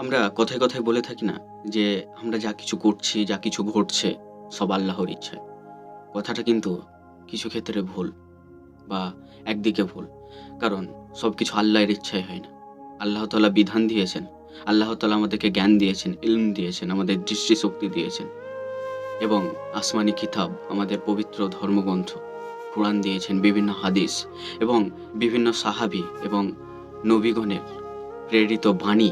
আমরা কথায় কথায় বলে থাকি না যে আমরা যা কিছু করছি, যা কিছু ঘটছে, সব আল্লাহর ইচ্ছায়। কথাটা কিন্তু কিছু ক্ষেত্রে ভুল বা একদিকে ভুল। কারণ সব কিছু আল্লাহর ইচ্ছায় হয় না। আল্লাহ তালা বিধান দিয়েছেন। আল্লাহ তালা আমাদেরকে জ্ঞান দিয়েছেন, ইলম দিয়েছেন, আমাদের দৃষ্টিশক্তি দিয়েছেন। এবং আসমানি কিতাব, আমাদের পবিত্র ধর্মগ্রন্থ, কোরআন দিয়েছেন, বিভিন্ন হাদিস এবং বিভিন্ন সাহাবি এবং নবীগণের প্রেরিত বাণী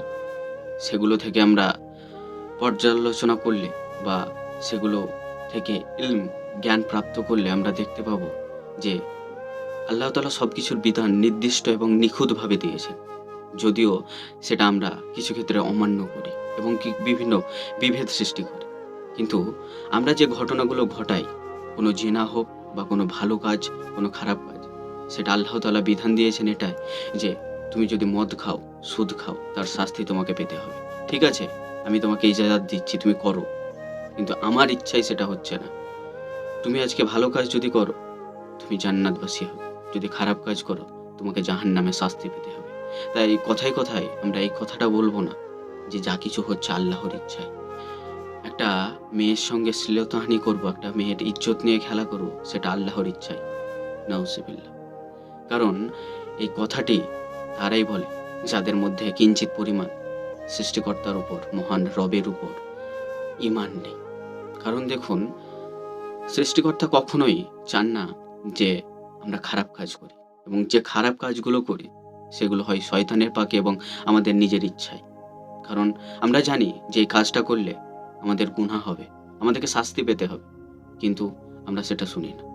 সেগুলো থেকে আমরা পর্যালোচনা করলে বা সেগুলো থেকে ইলম, জ্ঞান প্রাপ্ত করলে আমরা দেখতে পাবো যে আল্লাহ তালা সব কিছুর বিধান নির্দিষ্ট এবং নিখুঁতভাবে দিয়েছেন। যদিও সেটা আমরা কিছু ক্ষেত্রে অমান্য করি এবং কি বিভিন্ন বিভেদ সৃষ্টি করি। কিন্তু আমরা যে ঘটনাগুলো ঘটাই, কোনো জেনা হোক বা কোনো ভালো কাজ, কোনো খারাপ কাজ, সেটা আল্লাহ তালা বিধান দিয়েছেন এটাই যে তুমি যদি মদ খাও সুদ খাও, তার শাস্তি তোমাকে পেতে হবে। ঠিক আছে? আমি তোমাকে ইজাজাত দিচ্ছি, তুমি করো। কিন্তু আমার ইচ্ছাই সেটা হচ্ছে না। তুমি আজকে ভালো কাজ যদি করো, তুমি জান্নাতবাসী হবে যদি খারাপ কাজ করো, তোমাকে জাহান নামে শাস্তি পেতে হবে। তাই কথায় কথায় আমরা এই কথাটা বলব না যে যা কিছু হচ্ছে আল্লাহর ইচ্ছায়। একটা মেয়ের সঙ্গে শ্লীলতাহানি করব, একটা মেয়ের ইজ্জত নিয়ে খেলা করব, সেটা আল্লাহর ইচ্ছায়। নাউসিবিল্লা কারণ এই কথাটি তারাই বলে। যাদের মধ্যে কিঞ্চিত পরিমাণ সৃষ্টিকর্তার উপর, মহান রবের উপর ইমান নেই। কারণ দেখুন, সৃষ্টিকর্তা কখনোই চান না যে আমরা খারাপ কাজ করি। এবং যে খারাপ কাজগুলো করি, সেগুলো হয় শয়তানের পাকে এবং আমাদের নিজের ইচ্ছায়। কারণ আমরা জানি যে এই কাজটা করলে আমাদের গুণা হবে, আমাদেরকে শাস্তি পেতে হবে। কিন্তু আমরা সেটা শুনি না।